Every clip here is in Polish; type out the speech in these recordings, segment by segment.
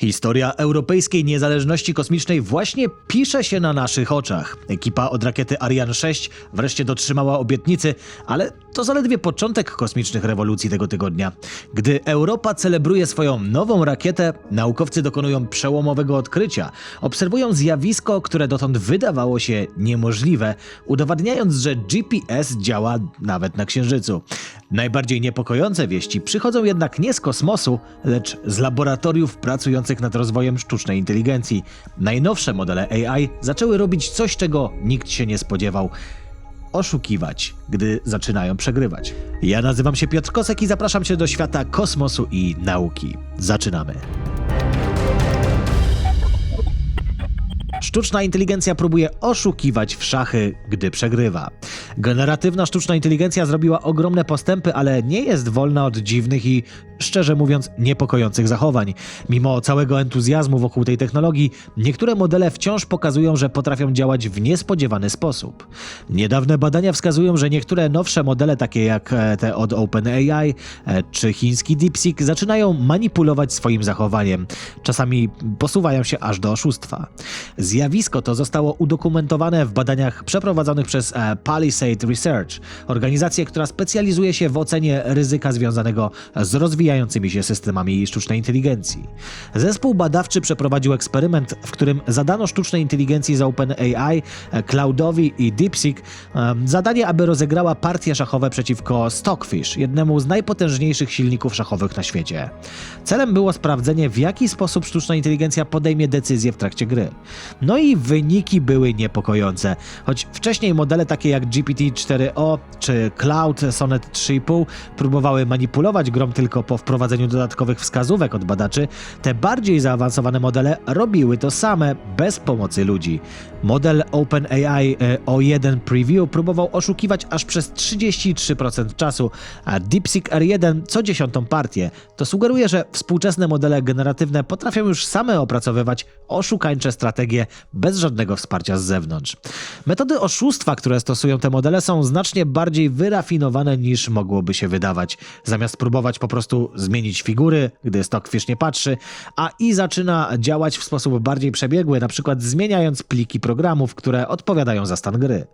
Historia europejskiej niezależności kosmicznej właśnie pisze się na naszych oczach. Ekipa od rakiety Ariane 6 wreszcie dotrzymała obietnicy, ale to zaledwie początek kosmicznych rewolucji tego tygodnia. Gdy Europa celebruje swoją nową rakietę, naukowcy dokonują przełomowego odkrycia. Obserwują zjawisko, które dotąd wydawało się niemożliwe, udowadniając, że GPS działa nawet na Księżycu. Najbardziej niepokojące wieści przychodzą jednak nie z kosmosu, lecz z laboratoriów pracujących nad rozwojem sztucznej inteligencji. Najnowsze modele AI zaczęły robić coś, czego nikt się nie spodziewał. Oszukiwać, gdy zaczynają przegrywać. Ja nazywam się Piotr Kosek i zapraszam Cię do świata kosmosu i nauki. Zaczynamy. Sztuczna inteligencja próbuje oszukiwać w szachy, gdy przegrywa. Generatywna sztuczna inteligencja zrobiła ogromne postępy, ale nie jest wolna od dziwnych i, szczerze mówiąc, niepokojących zachowań. Mimo całego entuzjazmu wokół tej technologii, niektóre modele wciąż pokazują, że potrafią działać w niespodziewany sposób. Niedawne badania wskazują, że niektóre nowsze modele, takie jak e, te od OpenAI e, czy chiński DeepSeek, zaczynają manipulować swoim zachowaniem. Czasami posuwają się aż do oszustwa. Zjawisko to zostało udokumentowane w badaniach przeprowadzonych przez e, Palisade Research, organizację, która specjalizuje się w ocenie ryzyka związanego z rozwijającymi się systemami sztucznej inteligencji. Zespół badawczy przeprowadził eksperyment, w którym zadano sztucznej inteligencji z OpenAI, e, Cloudowi i DeepSeek e, zadanie, aby rozegrała partie szachowe przeciwko Stockfish, jednemu z najpotężniejszych silników szachowych na świecie. Celem było sprawdzenie, w jaki sposób sztuczna inteligencja podejmie decyzje w trakcie gry. No i wyniki były niepokojące. Choć wcześniej modele takie jak GPT-4o czy Cloud Sonnet 3.5 próbowały manipulować grą tylko po wprowadzeniu dodatkowych wskazówek od badaczy, te bardziej zaawansowane modele robiły to same bez pomocy ludzi. Model OpenAI e, O1 Preview próbował oszukiwać aż przez 33% czasu, a DeepSeek R1 co dziesiątą partię. To sugeruje, że współczesne modele generatywne potrafią już same opracowywać oszukańcze strategie bez żadnego wsparcia z zewnątrz. Metody oszustwa, które stosują te modele, są znacznie bardziej wyrafinowane niż mogłoby się wydawać. Zamiast próbować po prostu zmienić figury, gdy Stockfish nie patrzy, AI zaczyna działać w sposób bardziej przebiegły, na przykład zmieniając pliki programów, które odpowiadają za stan gry.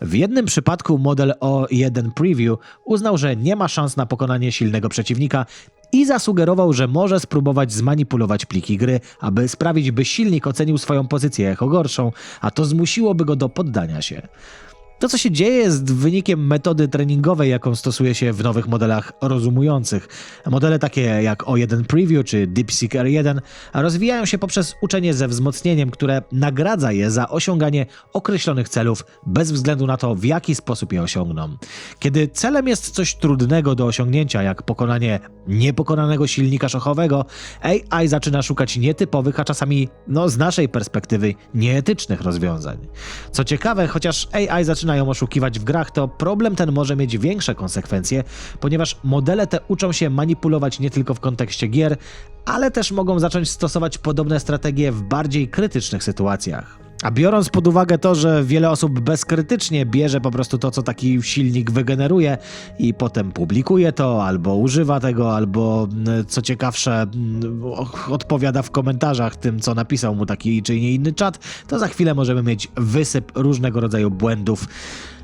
W jednym przypadku model O1 Preview uznał, że nie ma szans na pokonanie silnego przeciwnika i zasugerował, że może spróbować zmanipulować pliki gry, aby sprawić, by silnik ocenił swoją pozycję jako gorszą, a to zmusiłoby go do poddania się. To, co się dzieje, jest wynikiem metody treningowej, jaką stosuje się w nowych modelach rozumujących. Modele takie jak O1 Preview czy DeepSeek R1 rozwijają się poprzez uczenie ze wzmocnieniem, które nagradza je za osiąganie określonych celów bez względu na to, w jaki sposób je osiągną. Kiedy celem jest coś trudnego do osiągnięcia, jak pokonanie niepokonanego silnika szachowego, AI zaczyna szukać nietypowych, a czasami, no z naszej perspektywy, nieetycznych rozwiązań. Co ciekawe, chociaż AI zaczynają oszukiwać w grach, to problem ten może mieć większe konsekwencje, ponieważ modele te uczą się manipulować nie tylko w kontekście gier, ale też mogą zacząć stosować podobne strategie w bardziej krytycznych sytuacjach. A biorąc pod uwagę to, że wiele osób bezkrytycznie bierze po prostu to, co taki silnik wygeneruje i potem publikuje to, albo używa tego, albo mm, co ciekawsze, mm, odpowiada w komentarzach tym, co napisał mu taki czy inny czat, to za chwilę możemy mieć wysyp różnego rodzaju błędów,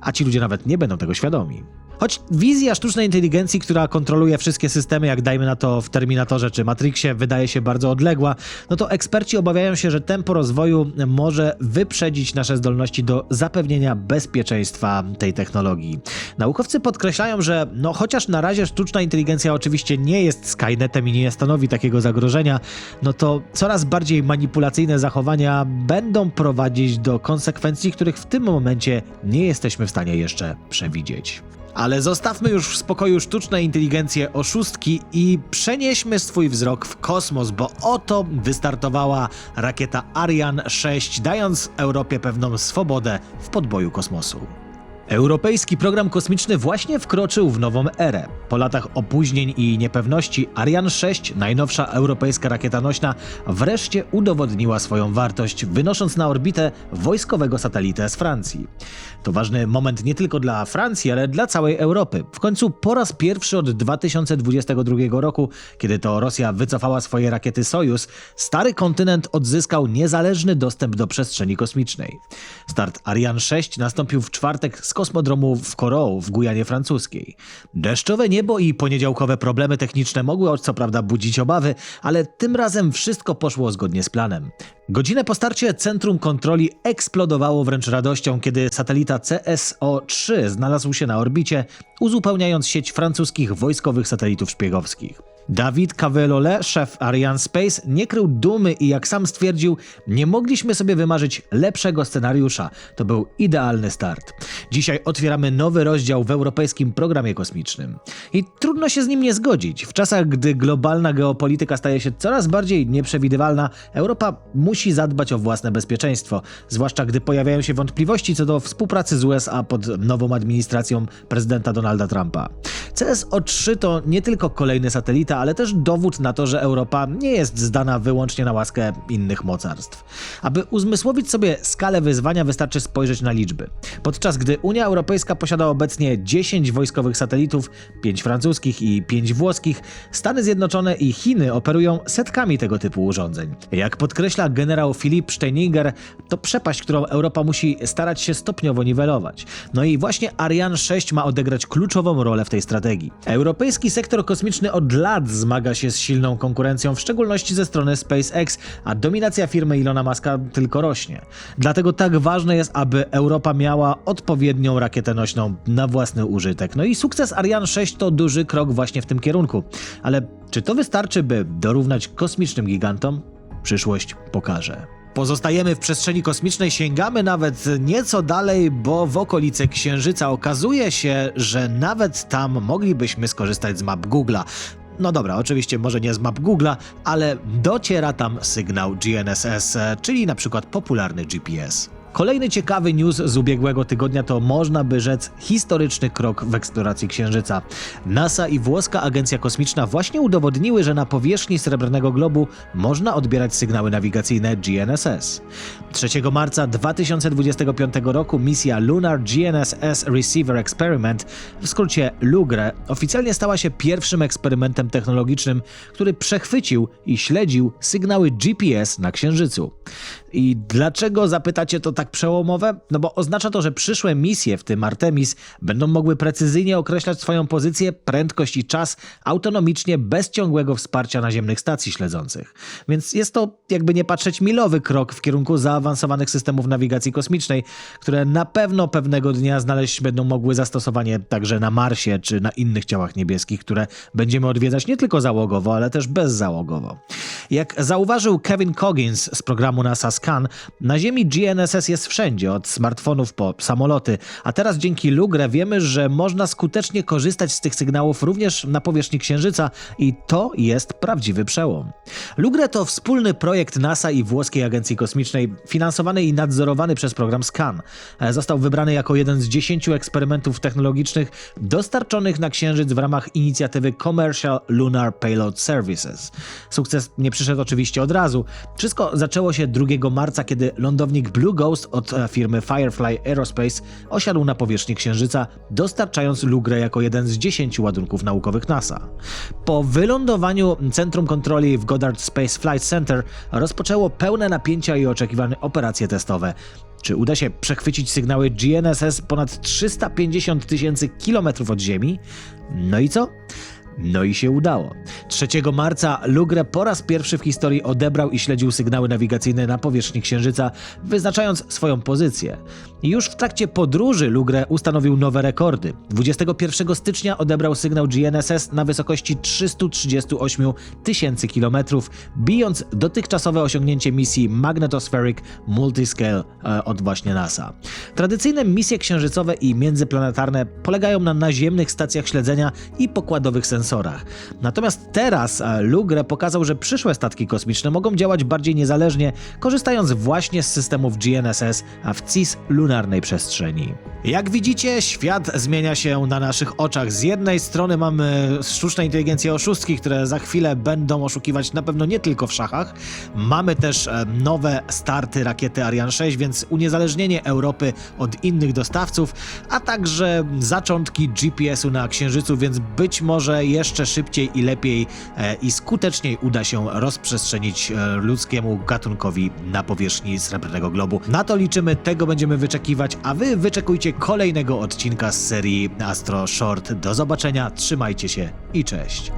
a ci ludzie nawet nie będą tego świadomi. Choć wizja sztucznej inteligencji, która kontroluje wszystkie systemy, jak dajmy na to w Terminatorze czy Matrixie, wydaje się bardzo odległa, no to eksperci obawiają się, że tempo rozwoju może wyprzedzić nasze zdolności do zapewnienia bezpieczeństwa tej technologii. Naukowcy podkreślają, że no chociaż na razie sztuczna inteligencja oczywiście nie jest Skynetem i nie stanowi takiego zagrożenia, no to coraz bardziej manipulacyjne zachowania będą prowadzić do konsekwencji, których w tym momencie nie jesteśmy w stanie jeszcze przewidzieć. Ale zostawmy już w spokoju sztuczne inteligencje oszustki i przenieśmy swój wzrok w kosmos, bo oto wystartowała rakieta Ariane 6, dając Europie pewną swobodę w podboju kosmosu. Europejski program kosmiczny właśnie wkroczył w nową erę. Po latach opóźnień i niepewności Ariane 6, najnowsza europejska rakieta nośna, wreszcie udowodniła swoją wartość, wynosząc na orbitę wojskowego satelitę z Francji. To ważny moment nie tylko dla Francji, ale dla całej Europy. W końcu po raz pierwszy od 2022 roku, kiedy to Rosja wycofała swoje rakiety Sojus, stary kontynent odzyskał niezależny dostęp do przestrzeni kosmicznej. Start Ariane 6 nastąpił w czwartek z kosmodromu w Kourou w Gujanie francuskiej. Deszczowe niebo i poniedziałkowe problemy techniczne mogły co prawda budzić obawy, ale tym razem wszystko poszło zgodnie z planem. Godzinę po starcie centrum kontroli eksplodowało wręcz radością, kiedy satelita CSO-3 znalazł się na orbicie, uzupełniając sieć francuskich wojskowych satelitów szpiegowskich. David Cavelole, szef Ariane Space, nie krył dumy i jak sam stwierdził, nie mogliśmy sobie wymarzyć lepszego scenariusza. To był idealny start. Dzisiaj otwieramy nowy rozdział w europejskim programie kosmicznym. I trudno się z nim nie zgodzić. W czasach, gdy globalna geopolityka staje się coraz bardziej nieprzewidywalna, Europa musi zadbać o własne bezpieczeństwo, zwłaszcza gdy pojawiają się wątpliwości co do współpracy z USA pod nową administracją prezydenta Donalda Trumpa. CSO-3 to nie tylko kolejny satelita, ale też dowód na to, że Europa nie jest zdana wyłącznie na łaskę innych mocarstw. Aby uzmysłowić sobie skalę wyzwania, wystarczy spojrzeć na liczby. Podczas gdy Unia Europejska posiada obecnie 10 wojskowych satelitów, 5 francuskich i 5 włoskich, Stany Zjednoczone i Chiny operują setkami tego typu urządzeń. Jak podkreśla generał Philipp Steininger, to przepaść, którą Europa musi starać się stopniowo niwelować. No i właśnie Ariane 6 ma odegrać kluczową rolę w tej strategii. Europejski sektor kosmiczny od lat zmaga się z silną konkurencją, w szczególności ze strony SpaceX, a dominacja firmy Ilona Muska tylko rośnie. Dlatego tak ważne jest, aby Europa miała odpowiednią rakietę nośną na własny użytek. No i sukces Ariane 6 to duży krok właśnie w tym kierunku. Ale czy to wystarczy, by dorównać kosmicznym gigantom? Przyszłość pokaże. Pozostajemy w przestrzeni kosmicznej, sięgamy nawet nieco dalej, bo w okolice Księżyca okazuje się, że nawet tam moglibyśmy skorzystać z map Google'a. No dobra, oczywiście może nie z map Google'a, ale dociera tam sygnał GNSS, czyli na przykład popularny GPS. Kolejny ciekawy news z ubiegłego tygodnia to można by rzec historyczny krok w eksploracji Księżyca. NASA i włoska agencja kosmiczna właśnie udowodniły, że na powierzchni Srebrnego Globu można odbierać sygnały nawigacyjne GNSS. 3 marca 2025 roku misja Lunar GNSS Receiver Experiment, w skrócie LUGRE, oficjalnie stała się pierwszym eksperymentem technologicznym, który przechwycił i śledził sygnały GPS na Księżycu. I dlaczego zapytacie to tak przełomowe? No bo oznacza to, że przyszłe misje, w tym Artemis, będą mogły precyzyjnie określać swoją pozycję, prędkość i czas autonomicznie, bez ciągłego wsparcia naziemnych stacji śledzących. Więc jest to, jakby nie patrzeć, milowy krok w kierunku zaawansowanych systemów nawigacji kosmicznej, które na pewno pewnego dnia znaleźć będą mogły zastosowanie także na Marsie czy na innych ciałach niebieskich, które będziemy odwiedzać nie tylko załogowo, ale też bezzałogowo. Jak zauważył Kevin Coggins z programu NASA Scan, na Ziemi GNSS jest wszędzie, od smartfonów po samoloty, a teraz dzięki Lugre wiemy, że można skutecznie korzystać z tych sygnałów również na powierzchni Księżyca i to jest prawdziwy przełom. Lugre to wspólny projekt NASA i włoskiej agencji kosmicznej, finansowany i nadzorowany przez program Scan. Został wybrany jako jeden z dziesięciu eksperymentów technologicznych dostarczonych na Księżyc w ramach inicjatywy Commercial Lunar Payload Services. Sukces nie przyszedł oczywiście od razu. Wszystko zaczęło się 2 marca, kiedy lądownik Blue Ghost od e, firmy Firefly Aerospace osiadł na powierzchni Księżyca, dostarczając Lugre jako jeden z 10 ładunków naukowych NASA. Po wylądowaniu Centrum Kontroli w Goddard Space Flight Center rozpoczęło pełne napięcia i oczekiwane operacje testowe. Czy uda się przechwycić sygnały GNSS ponad 350 tysięcy kilometrów od Ziemi? No i co? No i się udało. 3 marca Lugre po raz pierwszy w historii odebrał i śledził sygnały nawigacyjne na powierzchni Księżyca, wyznaczając swoją pozycję. Już w trakcie podróży Lugre ustanowił nowe rekordy. 21 stycznia odebrał sygnał GNSS na wysokości 338 tysięcy kilometrów, bijąc dotychczasowe osiągnięcie misji Magnetospheric Multiscale e, od właśnie NASA. Tradycyjne misje księżycowe i międzyplanetarne polegają na naziemnych stacjach śledzenia i pokładowych sensorach sensorach. Natomiast teraz e, Lugre pokazał, że przyszłe statki kosmiczne mogą działać bardziej niezależnie, korzystając właśnie z systemów GNSS w CIS lunarnej przestrzeni. Jak widzicie, świat zmienia się na naszych oczach. Z jednej strony mamy sztuczne inteligencje oszustki, które za chwilę będą oszukiwać na pewno nie tylko w szachach. Mamy też e, nowe starty rakiety Ariane 6, więc uniezależnienie Europy od innych dostawców, a także zaczątki GPS-u na Księżycu, więc być może jeszcze szybciej i lepiej e, i skuteczniej uda się rozprzestrzenić e, ludzkiemu gatunkowi na powierzchni srebrnego globu. Na to liczymy, tego będziemy wyczekiwać, a wy wyczekujcie kolejnego odcinka z serii Astro Short. Do zobaczenia, trzymajcie się i cześć.